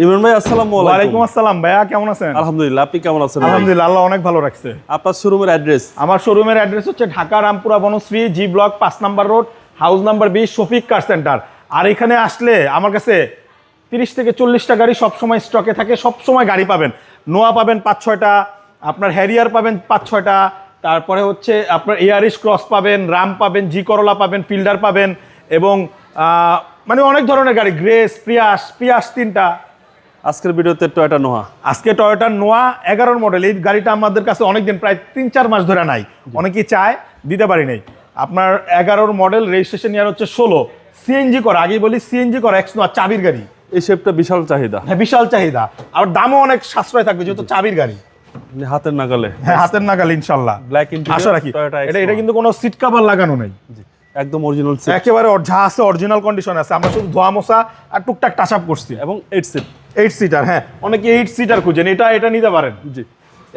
ইমরান ভাই আসসালামু ওয়ালাইকুম আসসালাম। ভাইয়া কেমন আছেন? আলহামদুলিল্লাহ আপনি কেমন আছেন আলহামদুলিল্লাহ আল্লাহ অনেক ভালো রাখছে। আপনার শোরুমের অ্যাড্রেস আমার শোরুমের অ্যাড্রেস হচ্ছে ঢাকা রামপুরা বনশ্রী জি ব্লক পাঁচ নাম্বার রোড হাউস নাম্বার বিশ শফিক কার সেন্টার আর এখানে আসলে আমার কাছে তিরিশ থেকে চল্লিশটা গাড়ি সবসময় স্টকে থাকে সবসময় গাড়ি পাবেন। নোয়া পাবেন পাঁচ ছয়টা আপনার হ্যারিয়ার পাবেন পাঁচ ছয়টা তারপরে হচ্ছে আপনার এয়ারিস ক্রস পাবেন রাম পাবেন জি করলা পাবেন ফিল্ডার পাবেন এবং মানে অনেক ধরনের গাড়ি গ্রেস প্রিয়াস প্রিয়াস তিনটা। আজকের ভিডিওতে টয়োটা নোহা আজকে টয়োটা নোয়া এগারোর মডেল এই গাড়িটা আমাদের কাছে অনেকদিন প্রায় তিন চার মাস ধরে নাই। অনেকেই চায় দিতে পারি নাই। আপনার এগারোর মডেল রেজিস্ট্রেশন ইয়ার হচ্ছে ষোলো। সিএনজি করা আগেই বলি সিএনজি করা এক্স নোয়া চাবির গাড়ি। এই শেপটা বিশাল চাহিদা। হ্যাঁ বিশাল চাহিদা। আর দামও অনেক সাশ্রয় থাকবে যেহেতু চাবির গাড়ি। আপনি হাতের নাগালে। হ্যাঁ হাতের নাগাল ইনশাল্লাহ। Interior, আশা রাখি। এটা X1 এটা কিন্তু কোনো সিট কাভার লাগানো নেই। একদম অরিজিনাল সিট একেবারে যা আছে অরিজিনাল কন্ডিশন আছে। আমরা শুধু ধোয়া মশা আর টুকটাক টাচ আপ করছি। এবং এইট সিট এইট সিটার হ্যাঁ। অনেকে এইট সিটার খুঁজেন। এটা এটা নিতে পারেন। জি।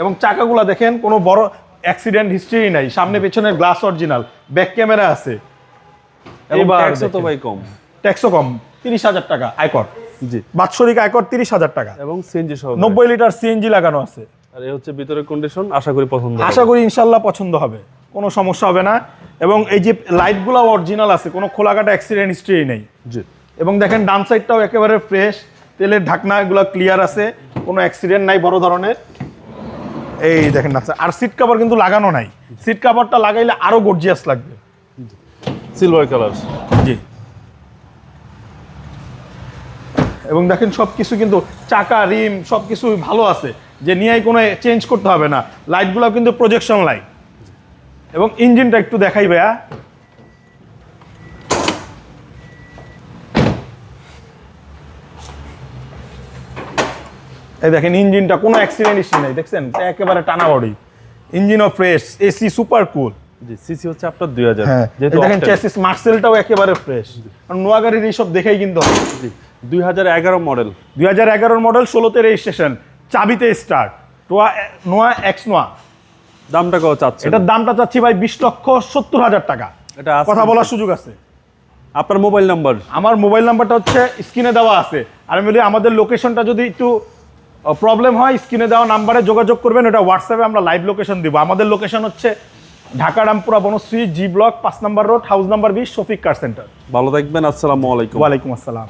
এবং চাকাগুলো দেখেন কোনো বড় অ্যাক্সিডেন্ট হিস্ট্রি নাই। সামনে পেছনের গ্লাস অরিজিনাল ব্যাক ক্যামেরা আছে। ট্যাক্সও তো ভাই কম। ট্যাক্সও কম। তিরিশ হাজার টাকা আয়কর জি। বাৎসরিক আয়কর তিরিশ হাজার টাকা। এবং সিএনজি সহ নব্বই লিটার সিএনজি লাগানো আছে। আর এই হচ্ছে ভিতরের কন্ডিশন আশা করি পছন্দ আশা করি ইনশাল্লাহ পছন্দ হবে। কোনো সমস্যা হবে না। এবং এই যে লাইটগুলো অরিজিনাল আছে কোনো খোলাকাটা অ্যাক্সিডেন্ট হিস্ট্রি নেই। জি। এবং দেখেন ডান সাইডটাও একেবারে ফ্রেশ তেলের ঢাকনা এগুলো ক্লিয়ার আছে কোনো অ্যাক্সিডেন্ট নাই বড় ধরনের। এই দেখেন না আর সিট কাভার কিন্তু লাগানো নাই। সিট কাভারটা লাগাইলে আরও গর্জিয়াস লাগবে। সিলভার কালার জি। এবং দেখেন সব কিছু কিন্তু চাকা রিম সব কিছু ভালো আছে। যে নিয়েই কোনো চেঞ্জ করতে হবে না। লাইটগুলো কিন্তু প্রজেকশন লাইট এবং ইঞ্জিনটা একটু দেখাই ভাইয়া। এই দেখেন ইঞ্জিনটা কোনো অ্যাক্সিডেন্ট হিস্ট্রি নেই দেখছেন? একেবারে টানা বডি। ইঞ্জিনও ফ্রেশ এসি সুপার কুল জি সিসি হচ্ছে আপনার দুই হাজার হ্যাঁ দেখেন চেসিস মার্সেলটাও একেবারে ফ্রেশ নোয়া গাড়ির এইসব দেখেই কিন্তু দুই হাজার এগারো মডেল দুই হাজার এগারোর মডেল ষোলোতে registration চাবিতে start Noah Noah X Noah দামটা কত চাচ্ছে এটার দামটা চাচ্ছি ভাই বিশ লক্ষ সত্তর হাজার টাকা। এটা কথা বলার সুযোগ আছে। আপনার মোবাইল নাম্বার? আমার মোবাইল নাম্বারটা হচ্ছে স্ক্রিনে দেওয়া আছে। আর আমি বলি আমাদের লোকেশনটা যদি একটু প্রবলেম হয় স্ক্রিনে দেওয়া নাম্বারে যোগাযোগ করবেন ওটা হোয়াটসঅ্যাপে আমরা লাইভ লোকেশন দিব। আমাদের লোকেশন হচ্ছে ঢাকা রামপুরা বনশ্রী জি ব্লক পাঁচ নাম্বার রোড হাউস নাম্বার বিশ শফিক কার সেন্টার ভালো থাকবেন আসসালামু আলাইকুম। ওয়ালাইকুম আসসালাম।